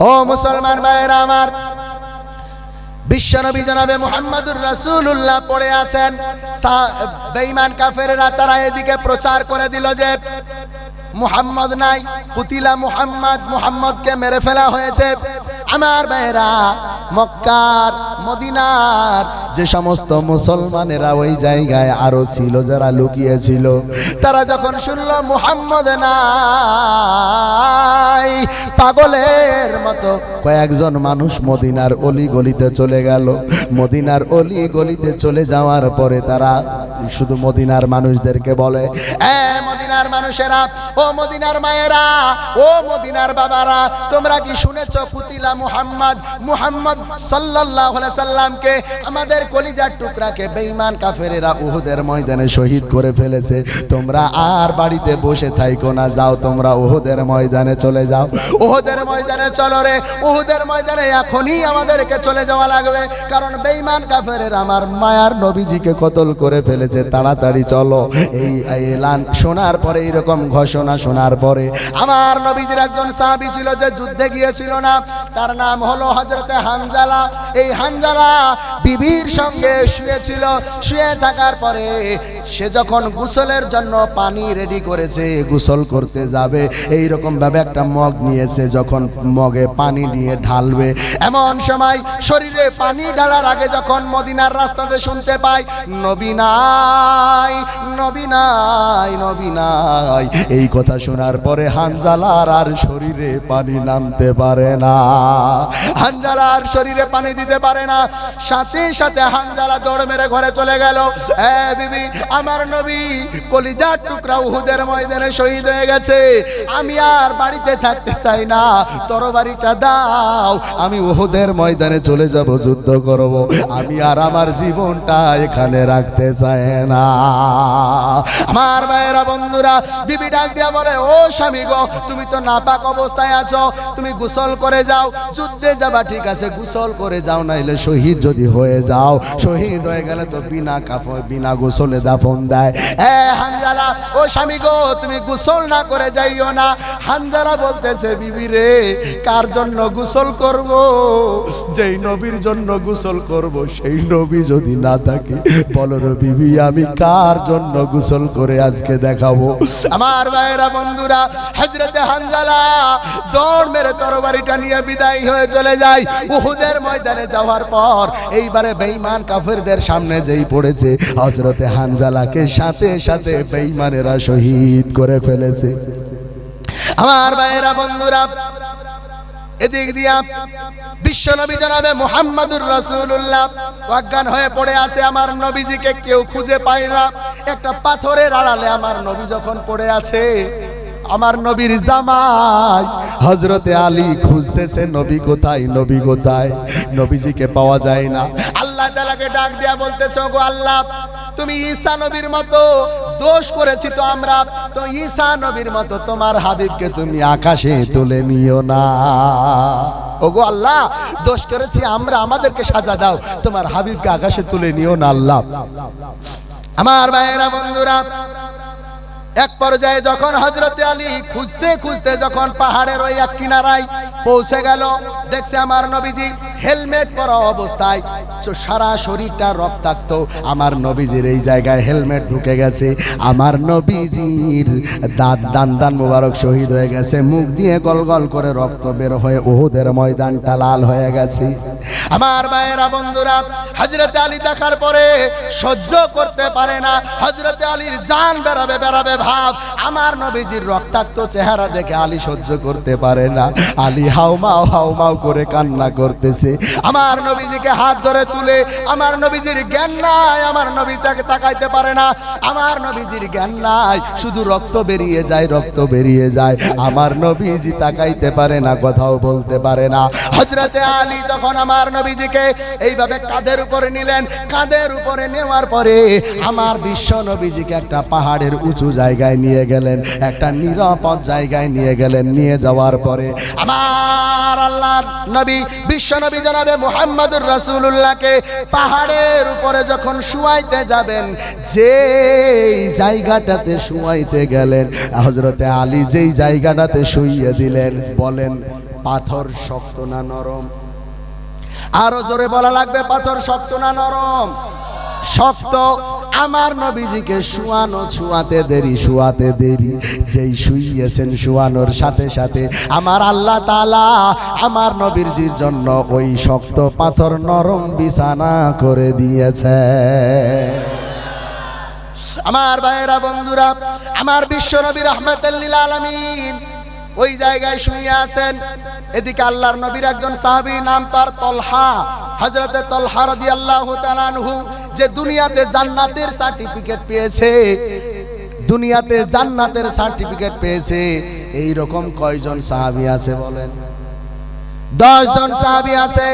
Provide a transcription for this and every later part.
ও মুসলমান ভাইয়েরা আমার, বিশ্বনবী জনাবে মোহাম্মদুর রাসূলুল্লাহ পড়ে আছেন। বেইমান কাফেররা তারা এদিকে প্রচার করে দিল যে, মুহাম্মদ নাই পুতিলা মুহাম্মদ, মুহাম্মদকে মেরে ফেলা হয়েছে। আমার ভাইয়েরা, মক্কার, মদিনার যে সমস্ত মুসলমানেরা ওই জায়গায় আরও ছিল, যারা লুকিয়েছিল, তারা যখন শুনল মুহাম্মদ নাই, পাগলের মতো কয়েকজন মানুষ মদিনার অলি গলিতে চলে গেল। মদিনার অলি গলিতে চলে যাওয়ার পরে তারা শুধু মদিনার মানুষদেরকে বলে, এ মদিনার মানুষেরা, ও মদিনার মায়েরা, ও মদিনার বাবারা, তোমরা কি শুনেছো কুতিলা মুহাম্মদ মুহাম্মদ সাল্লাল্লাহু আলাইহি সাল্লামকে আমাদের কলিজার টুকরাকে বেঈমান কাফেরেরা উহুদের ময়দানে শহীদ করে ফেলেছে। তোমরা আর বাড়িতে বসে থাইকো না, যাও তোমরা উহুদের ময়দানে চলে যাও। উহুদের ময়দানে চলো রে, উহুদের ময়দানে এখনই আমাদেরকে চলে যাওয়া লাগবে। কারণ বেঈমান কাফেরের আমার মায়ার নবীজিকে কতল করে ফেলেছে, তাড়াতাড়ি চলো। এই এলান শোনার পরে, এইরকম ঘোষণা শোনার পরে আমার নবীজির একজন সাহাবী ছিল যে যুদ্ধে গিয়েছিল না, তার নাম হলো হজরতে হানজালা। এই হানজালা বিবির সঙ্গে শুয়েছিল। শুয়ে থাকার পরে সে যখন গোসলের জন্য পানি রেডি করেছে, গোসল করতে যাবে। এই রকম ভাবে একটা মগ নিয়েছে যখন মগে পানি নিয়ে ঢালবে। এমন সময় শরীরে পানি ঢালার আগে যখন মদিনার রাস্তাতে শুনতে পাই নবী নাই নবী নাই নবী নাই। এই কথা শোনার পরে হানজালার আর শরীরে পানি নামতে পারে না। হানজালার শরীরে পানি দিতে পারে না। সাথে সাথে হানজালা দৌড় মেরে ঘরে চলে গেল। এ বিবি, আমার নবী কলিজার টুকরা উহুদের ময়দানে শহীদ হয়ে গেছে। আমি আর বাড়িতে থাকতে চাই না। তরবারিটা দাও, আমি উহুদের ময়দানে চলে যাব, যুদ্ধ করব। আমি আর আমার জীবনটা এখানে রাখতে চাই না। আমার ভাইয়েরা বন্ধুরা, বিবি ডাক দিয়া বলে, ও স্বামী গো, তুমি তো নাপাক অবস্থায় আছো। তুমি গোসল করে যাও যুদ্ধে যাবা, ঠিক আছে, গোসল করে যাও, নাইলে শহীদ যদি হয়ে যাও। শহীদ হয়ে গেলে তো বিনা কাপড় বিনা গোসলে দাফন দেয়। এ হানজালা, ও স্বামী গো, তুমি গোসল না করে যাইও না। হানজালা বলতেছে, বিবি রে, কার জন্য গোসল করব? যেই নবীর জন্য গোসল করব, সেই নবী যদি না থাকে, বলো বিবি, আমি কার জন্য গোসল করে আজকে দেখাবো? আমার ভাইয়েরা, বন্ধুরা হজরতে হানজালা, দৌড় মেরে তরবারিটা নিয়ে বিদায় হয়ে চলে যায় উহুদের ময়দানে যাওয়ার পর এইবারে বেঈমান কাফেরদের সামনে যেই পড়েছে হজরতে হানজালাকে সাথে সাথে বেঈমানেরা শহীদ করে ফেলেছে। আমার ভাইয়েরা, বন্ধুরা, এদিক দিয়া বিশ্ব নবী জনাবে মুহাম্মাদুর রাসূলুল্লাহ অজ্ঞান হয়ে পড়ে আছে আমার নবীজিকে, কেউ খুঁজে পায় না। একটা পাথরের আড়ালে আমার নবী যখন পড়ে আছে আমার নবীর জামাই। হজরতে আলী খুঁজতেছে, নবী কোথায়? নবী কোথায়? নবীজিকে পাওয়া যায় না। আল্লাহ তালাকে ডাক দিয়া বলতেছে গো আল্লাহ, তুমি ঈসা নবীর মতো দোষ করেছি তো আমরা, তো ঈসা নবীর মতো তোমার হাবিবকে তুমি আকাশে তুলে নিও না। ওগো আল্লাহ, দোষ করেছি আমরা, আমাদেরকে সাজা দাও, তোমার হাবিবকে আকাশে তুলে নিও না আল্লাহ। আমার ভাইয়েরা, বন্ধুরা এক পর্যায়ে যখন হজরতে আলী খুঁজতে খুঁজতে যখন পাহাড়ের ওই এক কিনারায় পৌঁছে গেল, দেখছে আমার নবীজি হেলমেট পরা অবস্থায়। সারা শরীরটা রক্তাক্ত। আমার নবীজির এই জায়গায় হেলমেট ঢুকে গেছে। আমার নবীজির দাঁত দান দান মুবারক শহীদ হয়ে গেছে। মুখ দিয়ে গল গল করে রক্ত বের হয়ে ওহুদের ময়দানটা লাল হয়ে গেছে। আমার ভাইয়েরা বন্ধুরা হজরতে আলী দেখার পরে সহ্য করতে পারে না। হজরতে আলীর জান বেরাবে বেরাবে ভাব, আমার নবীজির রক্তাক্ত চেহারা দেখে আলী সহ্য করতে পারে না। আলী হাউমাও হাউমাও করে কান্না করতেছে। আমার নবীজিকে হাত ধরে তুলে, আমার নবীজির জ্ঞান নাই, আমার নবীটাকে তাকাইতে পারে না। আমার নবীজির জ্ঞান নাই, শুধু রক্ত বেরিয়ে যায়, রক্ত বেরিয়ে যায়। আমার নবীজি তাকাইতে পারে না, কথাও বলতে পারে না। হজরতে আলী তখন আমার নবীজিকে এইভাবে কাঁধের উপরে নিলেন। কাঁধের উপরে নেওয়ার পরে আমার বিশ্ব নবীজিকে একটা পাহাড়ের উঁচু জায়গায় নিয়ে গেলেন, একটা নিরাপদ জায়গায় নিয়ে গেলেন, নিয়ে যাওয়ার পরে আমার আল্লাহর নবী, বিশ্ব নবী জানাবে মুহাম্মাদুর রাসূলুল্লাহকে পাহাড়ের উপরে যখন শুয়াইতে যাবেন যে জায়গাটাতে শুয়াইতে গেলেন হজরতে আলী যেই জায়গাটাতে শুইয়ে দিলেন, বলেন, পাথর শক্ত না নরম? আরও জোরে বলা লাগবে, পাথর শক্ত না নরম? শক্ত আমার নবীজিকে শুয়ানো শুয়াতে দেরি শুয়াতে দেরি। যেই শুইয়েছেন শুয়ানোর সাথে সাথে আমার আল্লাহ তালা আমার নবীরজির জন্য ওই শক্ত পাথর নরম বিছানা করে দিয়েছে। আমার ভাইয়েরা, বন্ধুরা, আমার বিশ্ব নবী রহমতুল্লিল আলমিন ওই জায়গায় শুয়ে আছেন। এদিকে আল্লাহর নবীর একজন সাহাবী, নাম তার তলহা। হজরতে তলহা রদি আল্লাহ তালানহু যে দুনিয়াতে জান্নাতের সার্টিফিকেট পেয়েছে। দুনিয়াতে জান্নাতের সার্টিফিকেট পেয়েছে। এই রকম কয়জন সাহাবি আছে বলেন? দশ জন সাহাবী আছে।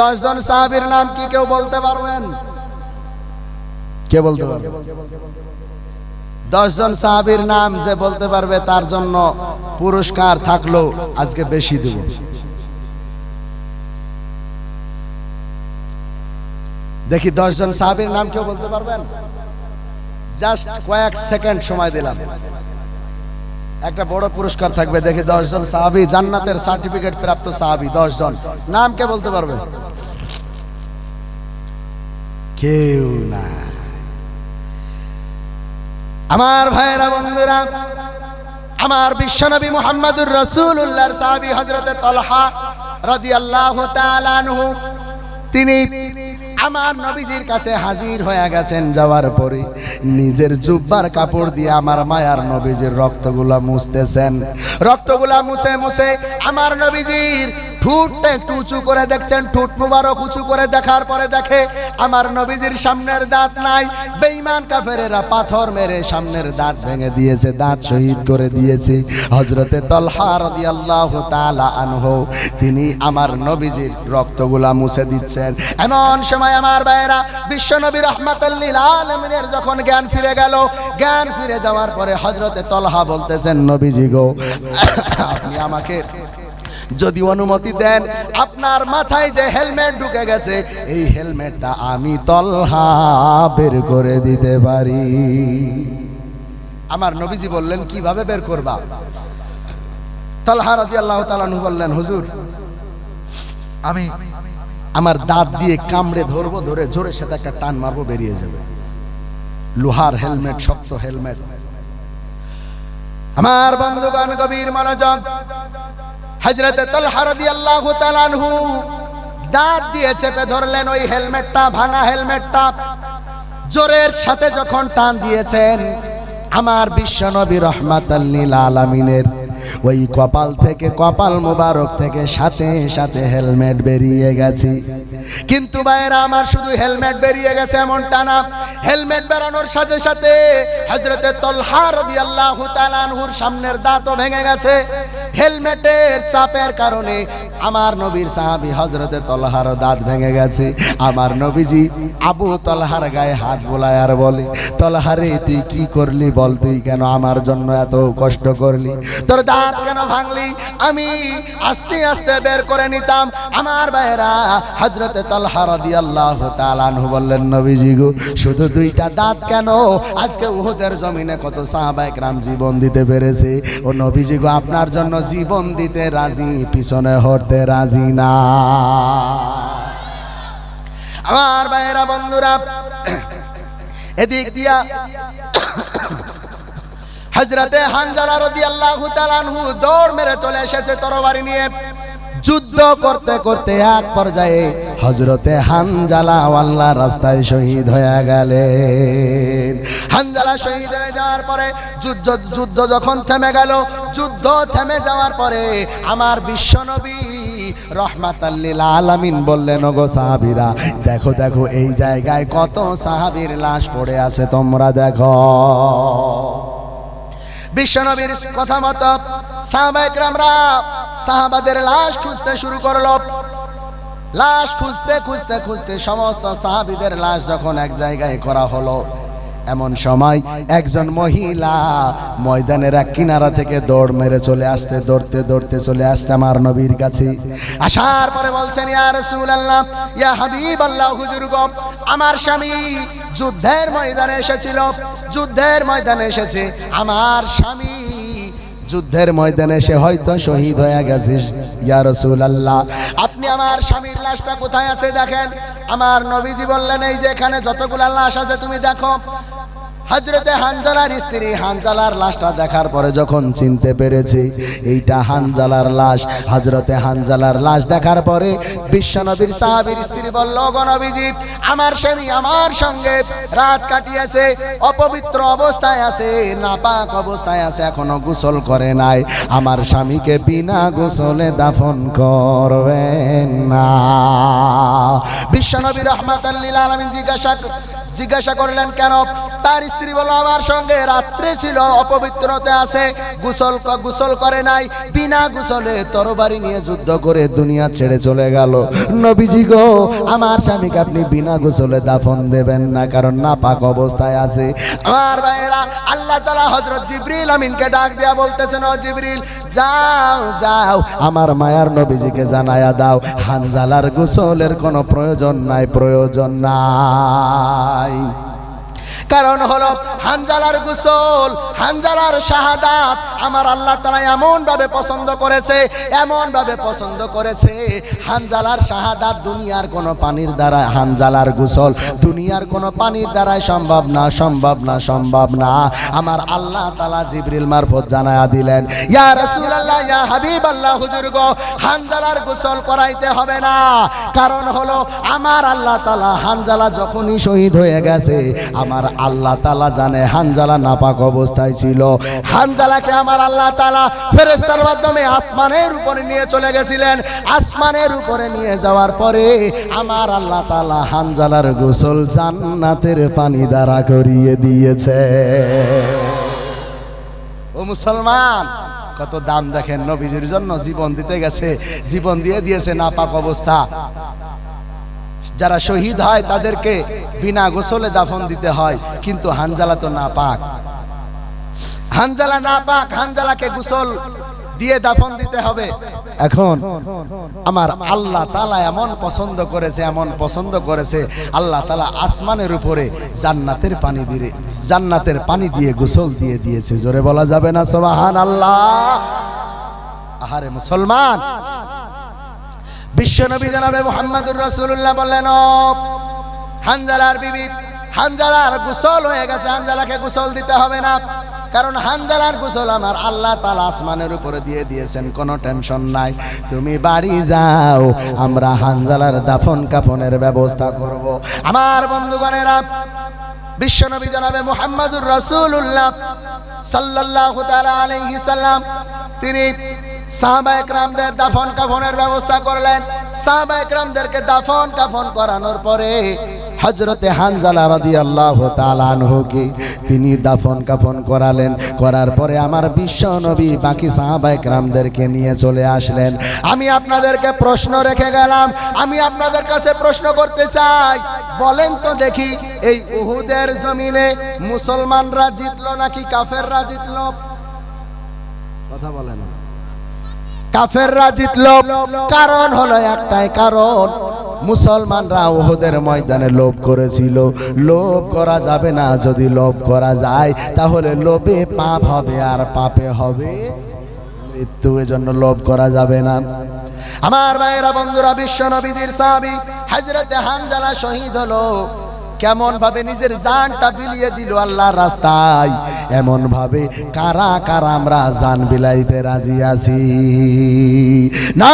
দশ জন সাহাবীর নাম কি কেউ বলতে পারবেন? কে বলতে পারবে? দশজন সাহাবীর নাম যে বলতে পারবে তার জন্য পুরস্কার থাকল, আজকে বেশি দেব। দেখি দশজন সাহাবীর নাম কেউ বলতে পারবেন? জাস্ট কয়েক সেকেন্ড সময় দিলাম। একটা বড় পুরস্কার থাকবে, দেখি দশজন সাহাবি, জান্নাতের সার্টিফিকেট প্রাপ্ত সাহাবি, দশজন। নাম কে বলতে পারবে? কেউ না আমার ভাইয়েরা বন্ধুরা আমার বিশ্বনবী মুহাম্মদুর রসুল্লাহর সাহাবি হজরত তলহা রদি আল্লাহ তিনি আমার নবীজির কাছে হাজির হয়ে গেছেন যাওয়ার পরে নিজের জুব্বার কাপড় দিয়ে আমার মায়ার নবীজির রক্তগুলা মুছতেছেন। রক্তগুলা মুছে মুছে আমার নবীজির ঠুটটা একটু উঁচু করে দেখছেন, ঠুট মুবারক উঁচু করে দেখার পরে দেখে আমার নবীজির সামনের দাঁত নাই। বেঈমান কাফেরেরা পাথর মেরে সামনের দাঁত ভেঙে দিয়েছে, দাঁত শহীদ করে দিয়েছে। হজরতে তলহা রাদিয়াল্লাহু তাআলা আনহু, তিনি আমার নবীজির রক্তগুলা মুছে দিচ্ছেন। এমন সময় আমার ভাইয়েরা। বিশ্ব নবী রহমাতাল্লিল আলমিনের যখন জ্ঞান ফিরে গেল, জ্ঞান ফিরে যাওয়ার পরে হজরতে তলহা বলতেছেন, নবীজি গো, আপনি আমাকে যদি অনুমতি দেন, আপনার মাথায় যে হেলমেট ঢুকে গেছে, এই হেলমেটটা আমি তলহা বের করে দিতে পারি। আমার নবীজি বললেন, কীভাবে বের করবা? তলহা রাজি আল্লাহ তালানু বললেন, হুজুর, আমি আমার দাঁত দিয়ে কামড়ে ধরবো, ধরে জোরের সাথে একটা টান মারবো, বেরিয়ে যাবে। লোহার হেলমেট, শক্ত হেলমেট। আমার বন্ধুগণ, গভীর মনোযোগ। হজরতে তলহা রাদিয়াল্লাহু তাআলা আনহু দাঁত দিয়ে চেপে ধরলেন ওই হেলমেটটা, ভাঙা হেলমেটটা। জোরের সাথে যখন টান দিয়েছেন, আমার বিশ্ব বিশ্বনবী রহমাতাল্লিল আলামিনের ওই কপাল থেকে কপাল মোবারক থেকে সাথে সাথে হেলমেট বেরিয়ে গেছে। কিন্তু ভাইয়েরা, আমার শুধু হেলমেট বেরিয়ে গেছে এমন না। হেলমেট বেরানোর সাথে সাথে হজরতে তলহার দিয়ে আল্লাহ আনহুর সামনের দাঁতও ভেঙে গেছে। হেলমেটের চাপের কারণে আমার নবীর সাহাবি হজরতে তলহার দাঁত ভেঙে গেছে। আমার নবীজি আবু তলহার গায়ে হাত বোলায় আর বলে তলহারে তুই কি করলি বল, তুই কেন আমার জন্য এত কষ্ট করলি? তোর দাঁত কেন ভাঙলি? আমি আস্তে আস্তে বের করে নিতাম। আমার বাইরা হজরতে তলহার দিয়ে আল্লাহ তালানহু বললেন, নবীজি গো, শুধু দুইটা দাঁত কেন? আজকে উহুদের জমিনে কত সাহাবাইকরাম জীবন দিতে পেরেছে। ও নবীজি গো, আপনার জন্য জীবন দিতে রাজি, পিছনে হতে রাজি না। আমার ভাইয়েরা, বন্ধুরা, এদিক দিয়া হজরতে হানজালা রদি আল্লাহ দৌড় মেরে চলে এসেছে তরবারি নিয়ে। যুদ্ধ করতে করতে এক পর্যায়ে হজরতে হানজালা আল্লাহ রাস্তায় শহীদ হয়ে গেলেন। হানজালা শহীদ হয়ে যাওয়ার পরে যুদ্ধ যুদ্ধ যখন থেমে গেল, যুদ্ধ থেমে যাওয়ার পরে আমার বিশ্বনবী রহমাতাল্লিল আলামিন বললেন, ওগো সাহাবীরা, দেখো দেখো, এই জায়গায় কত সাহাবীর লাশ পড়ে আছে, তোমরা দেখো। বিশ্বনবীর কথা মতো সাহাবাইকরামরা সাহাবাদের লাশ খুঁজতে শুরু করল। লাশ খুঁজতে খুঁজতে খুঁজতে সমস্ত সাহাবিদের লাশ যখন এক জায়গায় করা হলো, এমন সময় একজন মহিলা ময়দানের এক কিনারা থেকে দৌড় মেরে চলে আসতে দৌড়তে দৌড়তে চলে আসছে আমার নবীর কাছে। আসার পরে বলছেন, ইয়া রাসূলুল্লাহ, ইয়া হাবিবাল্লাহ, হুজুর গো, আমার স্বামী যুদ্ধের ময়দানে এসেছিল, যুদ্ধের ময়দানে এসেছে, আমার স্বামী যুদ্ধের ময়দানে সে হয়তো শহীদ হয়ে গেছে। ইয়া রাসূলুল্লাহ। আপনি আমার স্বামীর লাশটা কোথায় আছে দেখেন? আমার নবীজি বললেন, এই যে এখানে যতগুলা লাশ আছে, তুমি দেখো হজরতে হানজালার স্ত্রী হানজালার লাশটা দেখার পরে যখন চিনতে পেরেছি, এইটা হানজালার লাশ হজরতে হানজালার লাশ দেখার পরে বিশ্বনবীর সাহাবীর স্ত্রী বলল গণবিজি আমার স্বামী আমার সঙ্গে রাত কাটিয়েছে, অপবিত্র অবস্থায় আছে, নাপাক অবস্থায় আছে, এখনও গোসল করে নাই। আমার স্বামীকে বিনা গোসলে দাফন করবেন না। বিশ্বনবী রহমাতাল্লিল আলমিন জিজ্ঞাসা জিজ্ঞাসা করলেন, কেন? তার স্ত্রী বলল, আমার সঙ্গে রাত্রে ছিল, অপবিত্রতে আছে, গোসল গোসল করে নাই, বিনা গোসলে তরবারি নিয়ে যুদ্ধ করে দুনিয়া ছেড়ে চলে গেল। নবীজি গো, আমার স্বামীকে আপনি বিনা গোসলে দাফন দেবেন না, কারণ না পাক অবস্থায় আছে। আমার ভাইয়েরা, আল্লাহ তালা হজরত জিবরিল আমিনকে ডাক দেয়া বলতেছেন, ও জিবরিল, যাও যাও, আমার মায়ার নবীজিকে জানায়া দাও, হানজালার গোসলের কোনো প্রয়োজন নাই প্রয়োজন নাই। I. কারণ হলো হানজালার গোসল, হানজালার শাহাদাত আমার আল্লাহ তালা এমনভাবে পছন্দ করেছে, এমনভাবে পছন্দ করেছে, হানজালার শাহাদাত দুনিয়ার কোনো পানির দ্বারা হানজালার গোসল দুনিয়ার কোনো পানির দ্বারাই সম্ভব না সম্ভব না সম্ভব না। আমার আল্লাহ তালা জিবরিল মারফত জানায়া দিলেন, ইয়া রাসূলুল্লাহ, ইয়া হাবিবাল্লাহ, হুজুর গো, হানজালার গোসল করাইতে হবে না। কারণ হলো আমার আল্লাহ তালা হানজালা যখনই শহীদ হয়ে গেছে, আমার আল্লাহ তালা জানে, হানজালা নাপাক অবস্থায় ছিল। হানজালাকে আমার আল্লাহ তালা ফেরেস্তার মাধ্যমে আসমানের উপরে নিয়ে চলে গেছিলেন। আসমানের উপরে নিয়ে যাওয়ার পরে আমার আল্লাহ তালা হানজালার গোসল জান্নাতের পানি দ্বারা করিয়ে দিয়েছে। ও মুসলমান, কত দাম দেখেন নবীজির জন্য জীবন দিতে গেছে, জীবন দিয়ে দিয়েছে নাপাক অবস্থা। যারা শহীদ হয় তাদেরকে বিনা গোসলে দাফন দিতে হয়, কিন্তু হানজালা তো না পাক হানজালা না পাক হানজালাকে গোসল দিয়ে দাফন দিতে হবে। এখন আমার আল্লাহ তালা এমন পছন্দ করেছে, এমন পছন্দ করেছে, আল্লাহ তালা আসমানের উপরে জান্নাতের পানি দিয়ে, জান্নাতের পানি দিয়ে গোসল দিয়ে দিয়েছে। জোরে বলা যাবে না সোবাহান আল্লাহ আহারে মুসলমান। বিশ্বনবী জানাবে মোহাম্মদুর রসুল্লাহ বললেন "ও, হানজালার বিবি হানজালার গোসল হয়ে গেছে হানজালাকে গোসল দিতে হবে না। কারণ হানজালার গোসল আমার আল্লাহ তালা আসমানের উপরে দিয়ে দিয়েছেন কোনো টেনশন নাই। তুমি বাড়ি যাও আমরা হানজালার দাফন কাফনের ব্যবস্থা করব। আমার বন্ধুগণেরা বিশ্বনবী জানাবে মোহাম্মদুর রসুল্লাহ সাল্লাল্লাহু তাআলা আলাইহি সাল্লাম তিনি সাহাবা একরামদের দাফন কাফনের ব্যবস্থা করলেন। সাহাবা একরামদেরকে দাফন কাফন করানোর পরে হজরতে হানজালা রাদিয়াল্লাহু তাআলা আনহুকে তিনি দাফন কাফন করালেন। করার পরে আমার বিশ্ব নবী বাকি সাহাবা একরামদেরকে নিয়ে চলে আসলেন। আমি আপনাদেরকে প্রশ্ন রেখে গেলাম। আমি আপনাদের কাছে প্রশ্ন করতে চাই। বলেন তো দেখি, এই উহুদের জমিনে মুসলমানরা জিতলো নাকি কাফেররা জিতলো? কথা বলেন কাফেররা জিতলো। কারণ হলো একটাই কারণ, মুসলমানরা ওহদের ময়দানে লোভ করেছিল। লোভ করা যাবে না, যদি লোভ করা যায়, তাহলে লোভে পাপ হবে আর পাপে হবে মৃত্যু, এজন্য লোভ করা যাবে না। আমার ভাইয়েরা, বন্ধুরা, বিশ্ব নবীজির সাহাবি হাজরতে হানজালা শহীদ হলো। কেমন ভাবে নিজের জানটা বিলিয়ে দিল আল্লাহ রাস্তায়? এমন ভাবে কারা কারা আমরা জান বিলাইতে রাজি আছি? না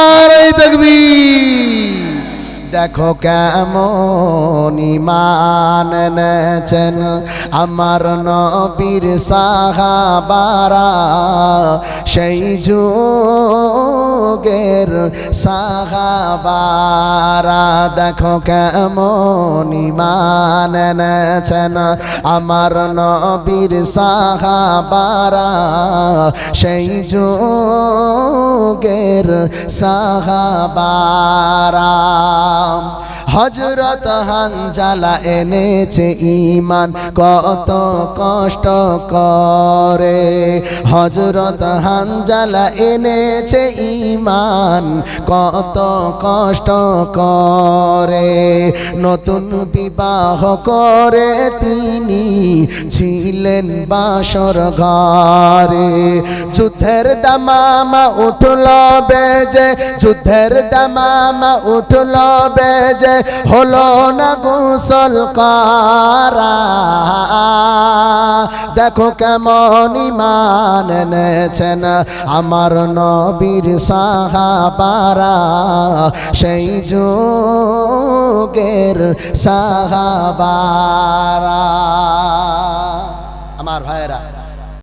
তাকবীর। দেখো কেমন ইমান এনেছেন আমার নবীর সাহাবারা। সেই যুগের সাহাবারা, দেখো কেমন ইমান এনেছেন আমার নবীর সাহাবারা। সেই যুগের সাহাবারা। come হজরত হানজালা এনেছে ইমান কত কষ্ট করে। হজরত হানজালা এনেছে ইমান কত কষ্ট করে। নতুন বিবাহ করে তিনি ছিলেন বাসর ঘরে। যুদ্ধের দামামা উঠল বেজে, যুদ্ধের দামামা উঠল বেজে হলো না গোসল করা। দেখো কেমন ইমান এনেছেন আমার নবীর সাহাবারা। সেই যুগের সাহাবারা। আমার ভাইরা